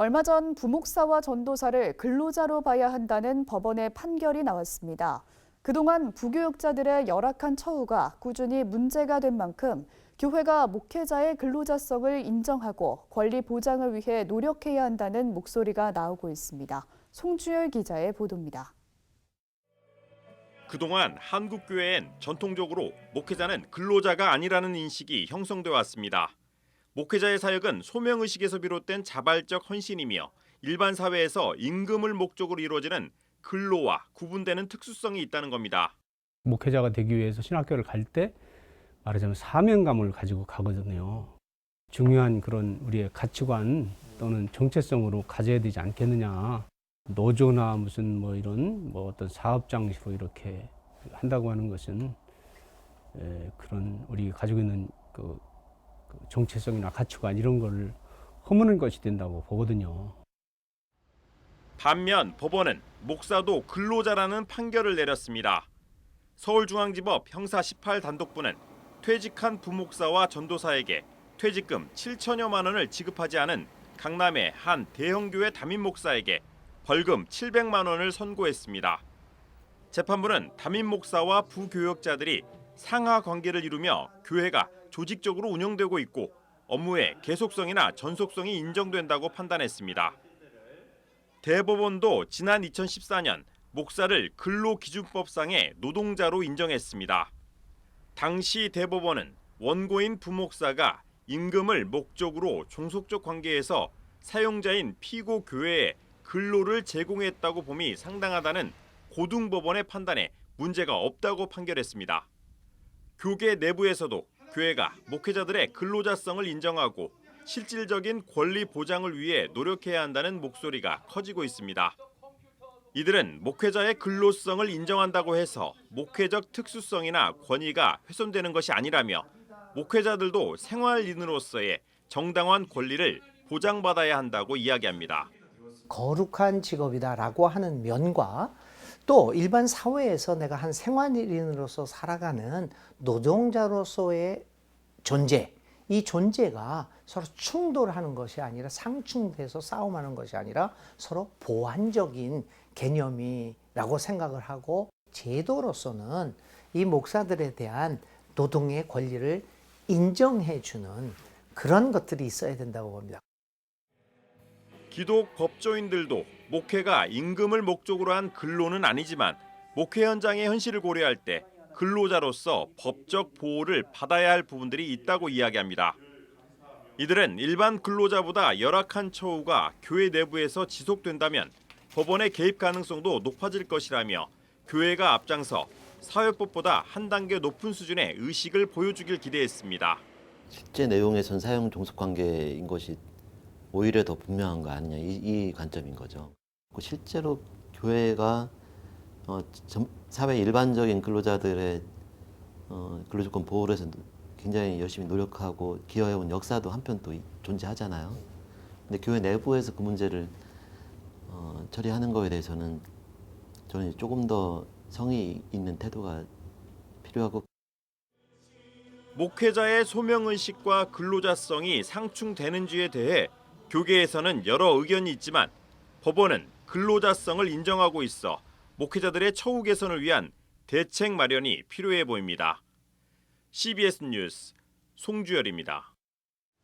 얼마 전 부목사와 전도사를 근로자로 봐야 한다는 법원의 판결이 나왔습니다. 그동안 부교육자들의 열악한 처우가 꾸준히 문제가 된 만큼 교회가 목회자의 근로자성을 인정하고 권리 보장을 위해 노력해야 한다는 목소리가 나오고 있습니다. 송주열 기자의 보도입니다. 그동안 한국 교회엔 전통적으로 목회자는 근로자가 아니라는 인식이 형성돼 왔습니다. 목회자의 사역은 소명 의식에서 비롯된 자발적 헌신이며 일반 사회에서 임금을 목적으로 이루어지는 근로와 구분되는 특수성이 있다는 겁니다. 목회자가 되기 위해서 신학교를 갈 때 말하자면 사명감을 가지고 가거든요. 중요한 그런 우리의 가치관 또는 정체성으로 가져야 되지 않겠느냐. 노조나 무슨 뭐 이런 뭐 어떤 사업 장식으로 이렇게 한다고 하는 것은 에, 그런 우리 가지고 있는 그, 그 정체성이나 가치관 이런 거를 허무는 것이 된다고 보거든요. 반면 법원은 목사도 근로자라는 판결을 내렸습니다. 서울중앙지법 형사 18 단독부는 퇴직한 부목사와 전도사에게 퇴직금 7천여만 원을 지급하지 않은 강남의 한 대형교회 담임 목사에게 벌금 700만 원을 선고했습니다. 재판부는 담임 목사와 부교역자들이 상하 관계를 이루며 교회가 조직적으로 운영되고 있고 업무의 계속성이나 전속성이 인정된다고 판단했습니다. 대법원도 지난 2014년 목사를 근로기준법상의 노동자로 인정했습니다. 당시 대법원은 원고인 부목사가 임금을 목적으로 종속적 관계에서 사용자인 피고 교회에 근로를 제공했다고 봄이 상당하다는 고등법원의 판단에 문제가 없다고 판결했습니다. 교계 내부에서도 교회가 목회자들의 근로자성을 인정하고 실질적인 권리 보장을 위해 노력해야 한다는 목소리가 커지고 있습니다. 이들은 목회자의 근로성을 인정한다고 해서 목회적 특수성이나 권위가 훼손되는 것이 아니라며 목회자들도 생활인으로서의 정당한 권리를 보장받아야 한다고 이야기합니다. 거룩한 직업이다라고 하는 면과 또 일반 사회에서 내가 한 생활인으로서 살아가는 노동자로서의 존재, 이 존재가 서로 충돌하는 것이 아니라 상충돼서 싸움하는 것이 아니라 서로 보완적인 개념이라고 생각을 하고 제도로서는 이 목사들에 대한 노동의 권리를 인정해 주는 그런 것들이 있어야 된다고 봅니다. 기독 법조인들도 목회가 임금을 목적으로 한 근로는 아니지만 목회 현장의 현실을 고려할 때 근로자로서 법적 보호를 받아야 할 부분들이 있다고 이야기합니다. 이들은 일반 근로자보다 열악한 처우가 교회 내부에서 지속된다면 법원의 개입 가능성도 높아질 것이라며 교회가 앞장서 사회법보다 한 단계 높은 수준의 의식을 보여주길 기대했습니다. 실제 내용에선 사용 종속 관계인 것이 오히려 더 분명한 거 아니냐 이, 이 관점인 거죠. 그 실제로 교회가 어, 점- 사회 일반적인 근로자들의 어, 근로조건 보호를 해서 굉장히 열심히 노력하고 기여해온 역사도 한편 또 이- 존재하잖아요. 근데 교회 내부에서 그 문제를 어, 처리하는 거에 대해서는 저는 조금 더 성의 있는 태도가 필요하고 목회자의 소명 의식과 근로자성이 상충되는지에 대해 교계에서는 여러 의견이 있지만 법원은 근로자성을 인정하고 있어 목회자들의 처우 개선을 위한 대책 마련이 필요해 보입니다. CBS 뉴스 송주열입니다.